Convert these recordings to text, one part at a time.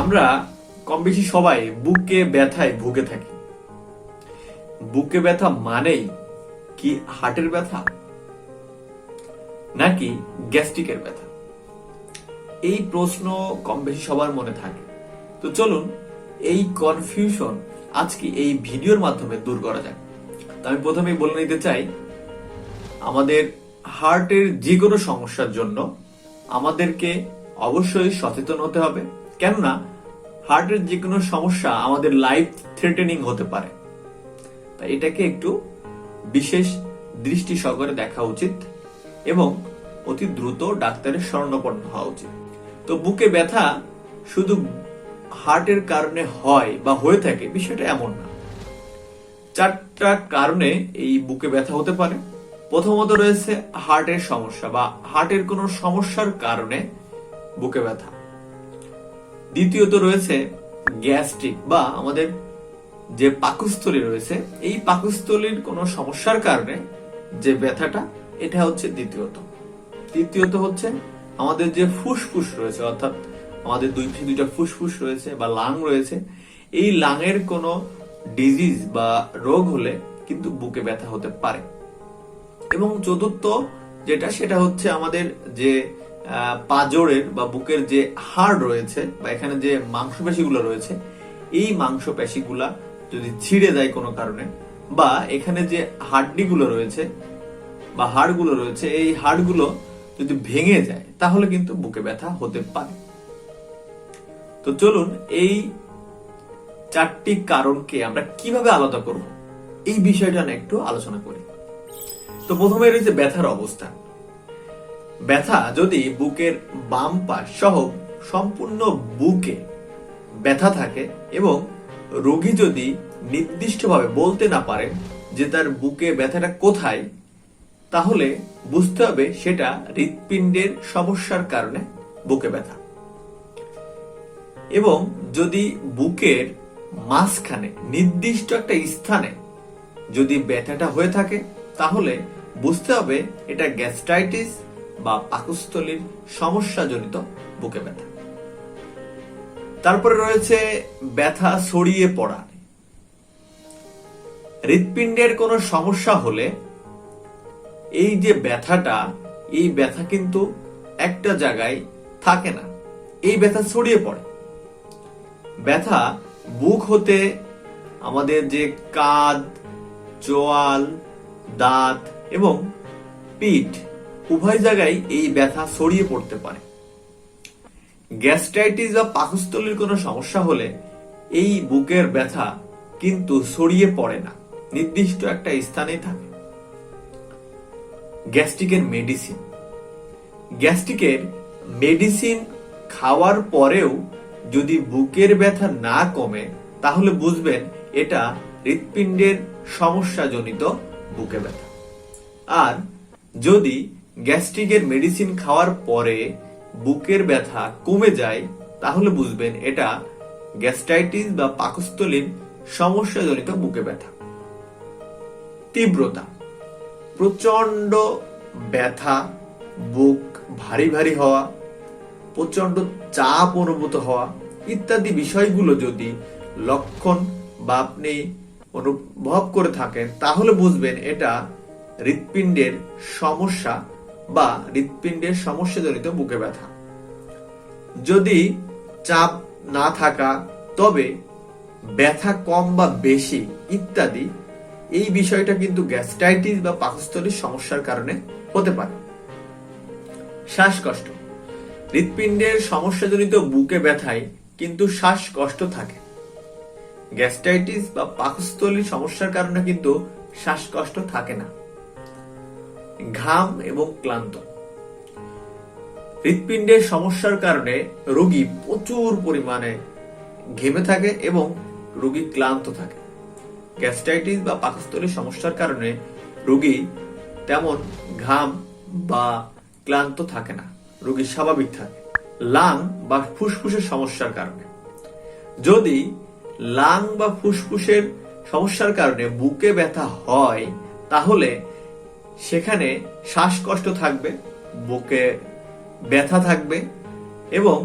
আমরা কম বেশি সবাই বুকে ব্যথায় ভুগে থাকি। বুকে ব্যথা মানেই কি হার্টের ব্যথা? নাকি গ্যাস্ট্রিকের ব্যথা? এই প্রশ্ন কম বেশি সবার মনে থাকে। তো চলুন এই কনফিউশন আজকে এই ভিডিওর মাধ্যমে দূর করা যাক। তো আমি প্রথমেই বলে নিতে চাই, আমাদের হার্টের যে কোনো সমস্যার জন্য আমাদেরকে অবশ্যই সচেতন হতে হবে। কেননা হার্টের যে কোনো সমস্যা আমাদের লাইফ থ্রেটেনিং হতে পারে। তাই এটাকে একটু বিশেষ দৃষ্টি সহকারে দেখা উচিত এবং অতি দ্রুত ডাক্তারের শরণাপন্ন হওয়া উচিত। তো বুকে ব্যথা শুধু হার্টের কারণে হয় বা হয়ে থাকে, বিষয়টা এমন না। চারটা কারণে এই বুকে ব্যথা হতে পারে। প্রথমত রয়েছে হার্টের সমস্যা বা হার্টের কোনো সমস্যার কারণে বুকে ব্যথা। দ্বিতীয়ত রয়েছে গ্যাস্ট্রিক বা আমাদের যে পাকস্থলী রয়েছে, এই পাকস্থলীর কোনো সমস্যার কারণে যে ব্যথাটা, এটা হচ্ছে দ্বিতীয়ত। তৃতীয়ত হচ্ছে আমাদের যে ফুসফুস রয়েছে, অর্থাৎ আমাদের দুই দুইটা ফুসফুস রয়েছে বা লাং রয়েছে, এই লাংয়ের কোনো ডিজিজ বা রোগ হলে কিন্তু বুকে ব্যথা হতে পারে। এবং চতুর্থ যেটা, সেটা হচ্ছে আমাদের যে পাঁজরের বা বুকের যে হাড় রয়েছে বা এখানে যে মাংসপেশিগুলো রয়েছে, এই মাংসপেশিগুলা যদি ছিঁড়ে যায় কোনো কারণে বা এখানে যে হাড্ডিগুলো রয়েছে বা হাড়গুলো রয়েছে, এই হাড়গুলো যদি ভেঙে যায়, তাহলে কিন্তু বুকে ব্যথা হতে পারে। তো চলুন এই চারটি কারণকে আমরা কীভাবে আলাদা করব, এই বিষয়টা একটু আলোচনা করি। তো প্রথমে রয়েছে ব্যথার অবস্থান ব্যথা যদি বুকের বাম পাশ সহ সম্পূর্ণ বুকে ব্যথা থাকে এবং রোগী যদি নির্দিষ্টভাবে বলতে না পারেন যে তার বুকে ব্যথাটা কোথায়, তাহলে বুঝতে হবে সেটা হৃৎপিণ্ডের সমস্যার কারণে বুকে ব্যথা। এবং যদি বুকের মাঝখানে নির্দিষ্ট একটা স্থানে যদি ব্যথাটা হয়ে থাকে, তাহলে বুঝতে হবে এটা গ্যাস্ট্রাইটিস বা পাকস্থলীর সমস্যাজনিত বুকে ব্যথা। তারপরে রয়েছে ব্যথা ছড়িয়ে পড়া। হৃৎপিণ্ডের কোনো সমস্যা হলে এই যে ব্যথাটা, এই ব্যথা কিন্তু একটা জায়গায় থাকে না। এই ব্যথা ছড়িয়ে পড়ে। ব্যথা বুক হতে আমাদের যে কাঁধ, জোয়াল, দাঁত এবং পিঠ উভয় জায়গায় এই ব্যথা ছড়িয়ে পড়তে পারে। গ্যাস্ট্রাইটিস বা পাকস্থলীর কোনো সমস্যা হলে এই বুকের ব্যথা কিন্তু ছড়িয়ে পড়ে না। নির্দিষ্ট একটা স্থানেই থাকে। গ্যাস্ট্রিকের মেডিসিন। গ্যাস্ট্রিকের মেডিসিন খাওয়ার পরেও যদি বুকের ব্যথা না কমে, তাহলে বুঝবেন এটা হৃৎপিণ্ডের সমস্যাজনিত বুকে ব্যথা। আর যদি গ্যাস্ট্রিকের মেডিসিন খাওয়ার পরে বুকের ব্যথা কমে যায়, তাহলে বুঝবেন এটা গ্যাস্ট্রাইটিস বা পাকস্থলীর সমস্যাজনিত বুকে ব্যথা। তীব্রতা প্রচণ্ড ব্যথা, বুক ভারী ভারী হওয়া প্রচণ্ড চাপ অনুভূত হওয়া ইত্যাদি বিষয়গুলো যদি লক্ষণ বা আপনি অনুভব করে থাকেন, তাহলে বুঝবেন এটা হৃৎপিণ্ডের সমস্যা বা হৃৎপিণ্ডের সমস্যাজনিত বুকে ব্যথা। যদি চাপ না থাকা, তবে ব্যথা কম বা বেশি ইত্যাদি, এই বিষয়টা কিন্তু গ্যাস্ট্রাইটিস বা পাকস্থলীর সমস্যার কারণে হতে পারে। শ্বাসকষ্ট। হৃৎপিণ্ডের সমস্যাজনিত বুকে ব্যথায় কিন্তু শ্বাসকষ্ট থাকে। গ্যাস্ট্রাইটিস বা পাকস্থলীর সমস্যার কারণে কিন্তু শ্বাসকষ্ট থাকে না। ঘাম এবং ক্লান্ত। হৃৎপিণ্ডের সমস্যার কারণে রোগী প্রচুর পরিমাণে ঘেমে থাকে এবং রোগী ক্লান্ত থাকে। গ্যাস্ট্রাইটিস বা পাকস্থলীর সমস্যার কারণে রোগী তেমন ঘাম বা ক্লান্ত থাকে না। রোগী স্বাভাবিক থাকে। লাং বা ফুসফুসের সমস্যার কারণে। যদি লাং বা ফুসফুসের সমস্যার কারণে বুকে ব্যথা হয়, তাহলে সেখানে শ্বাসকষ্ট থাকবে, বুকে ব্যথা থাকবে এবং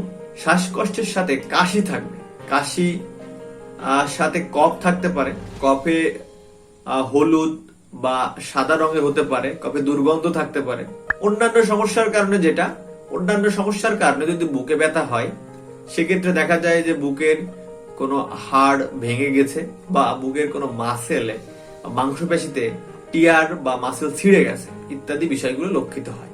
শ্বাসকষ্টের সাথে কাশি থাকবে। কাশি সাথে কফ থাকতে পারে। কফে হলুদ বা সাদা রঙের হতে পারে, কফে দুর্গন্ধ থাকতে পারে। অন্যান্য সমস্যার কারণে যেটা, অন্যান্য সমস্যার কারণে যদি বুকে ব্যথা হয়, সেক্ষেত্রে দেখা যায় যে বুকের কোনো হাড় ভেঙে গেছে বা বুকের কোনো মাসেলে মাংসপেশিতে টিয়ার বা মাসেল ছিঁড়ে গেছে ইত্যাদি বিষয়গুলো লক্ষিত হয়।